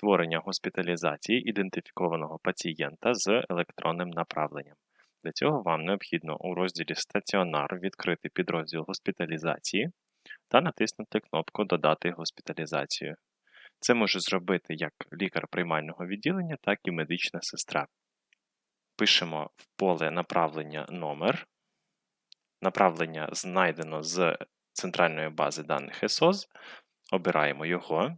створення госпіталізації ідентифікованого пацієнта з електронним направленням. Для цього вам необхідно у розділі Стаціонар відкрити підрозділ госпіталізації та натиснути кнопку Додати госпіталізацію. Це може зробити як лікар приймального відділення, так і медична сестра. Пишемо в поле направлення номер. Направлення знайдено з центральної бази даних ЕСОЗ. Обираємо його.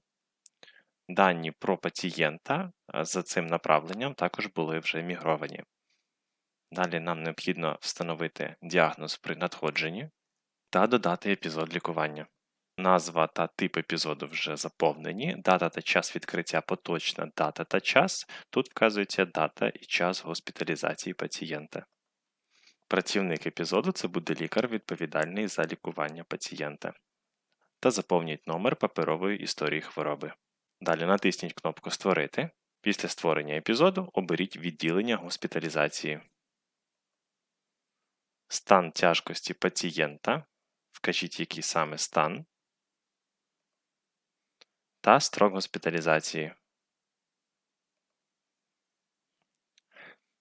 Дані про пацієнта за цим направленням також були вже мігровані. Далі нам необхідно встановити діагноз при надходженні та додати епізод лікування. Назва та тип епізоду вже заповнені, дата та час відкриття поточна, дата та час. Тут вказується дата і час госпіталізації пацієнта. Працівник епізоду це буде лікар, відповідальний за лікування пацієнта. Та заповніть номер паперової історії хвороби. Далі натисніть кнопку Створити. Після створення епізоду оберіть відділення госпіталізації. Стан тяжкості пацієнта. Вкажіть, який саме стан. Та строк госпіталізації.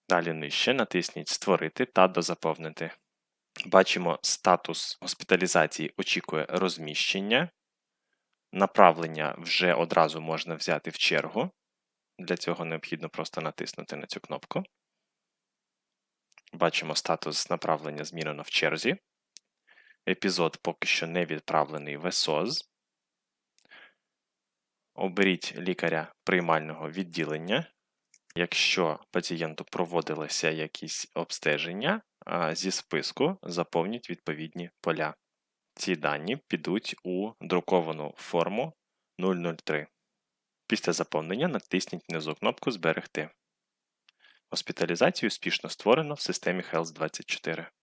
Далі нижче натисніть Створити та дозаповнити. Бачимо, статус госпіталізації очікує розміщення. Направлення вже одразу можна взяти в чергу. Для цього необхідно просто натиснути на цю кнопку. Бачимо, статус направлення змінено в черзі. Епізод поки що не відправлений в ЕСОЗ. Оберіть лікаря приймального відділення. Якщо пацієнту проводилися якісь обстеження, зі списку заповніть відповідні поля. Ці дані підуть у друковану форму 003. Після заповнення натисніть внизу кнопку Зберегти. Госпіталізацію успішно створено в системі Health 24.